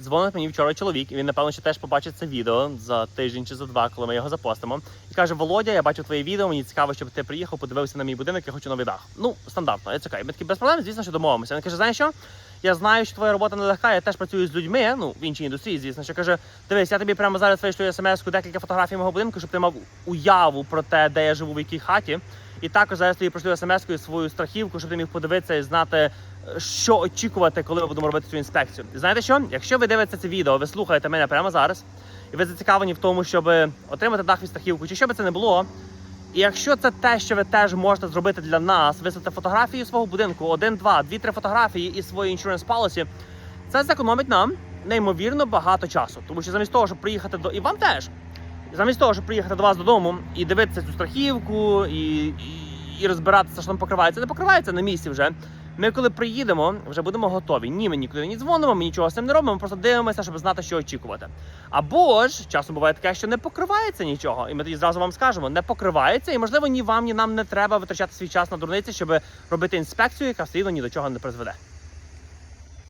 Дзвонить мені вчора чоловік, і він, напевно, ще теж побачить це відео за тиждень чи за два, коли ми його запостимо. І каже: Володя, я бачу твоє відео, мені цікаво, щоб ти приїхав, подивився на мій будинок, я хочу новий дах. Ну, стандартно, я цікавий. Ми такі без проблем, звісно, що домовимося. Він каже, знаєш що? Я знаю, що твоя робота нелегка, я теж працюю з людьми, ну в іншій індустрії, звісно, що каже, дивись, я тобі прямо зараз вийшлю смс-ку декілька фотографій мого будинку, щоб ти мав уяву про те, де я живу, в якій хаті. І також зараз тобі пришлю смс-кою свою страхівку, щоб ти міг подивитися і знати, е, що очікувати, коли ми будемо робити цю інспекцію. І знаєте що? Якщо ви дивитеся це відео, ви слухаєте мене прямо зараз, і ви зацікавлені в тому, щоб отримати дах від страхівку, чи що би це не було. І якщо це те, що ви теж можете зробити для нас, вислати фотографії свого будинку, один, два, дві, три фотографії і свої insurance policy, це зекономить нам неймовірно багато часу. Тому що замість того, щоб приїхати до і вам теж, замість того, щоб приїхати до вас додому і дивитися цю страхівку, і, і, і розбиратися, що там покривається, не покривається на місці вже. Ми, коли приїдемо, вже будемо готові. Ні, ми нікуди не дзвонимо, ми нічого з цим не робимо, ми просто дивимося, щоб знати, що очікувати. Або ж часом буває таке, що не покривається нічого, і ми тоді зразу вам скажемо, не покривається, і можливо ні вам, ні нам не треба витрачати свій час на дурниці, щоб робити інспекцію, яка все одно ні до чого не призведе.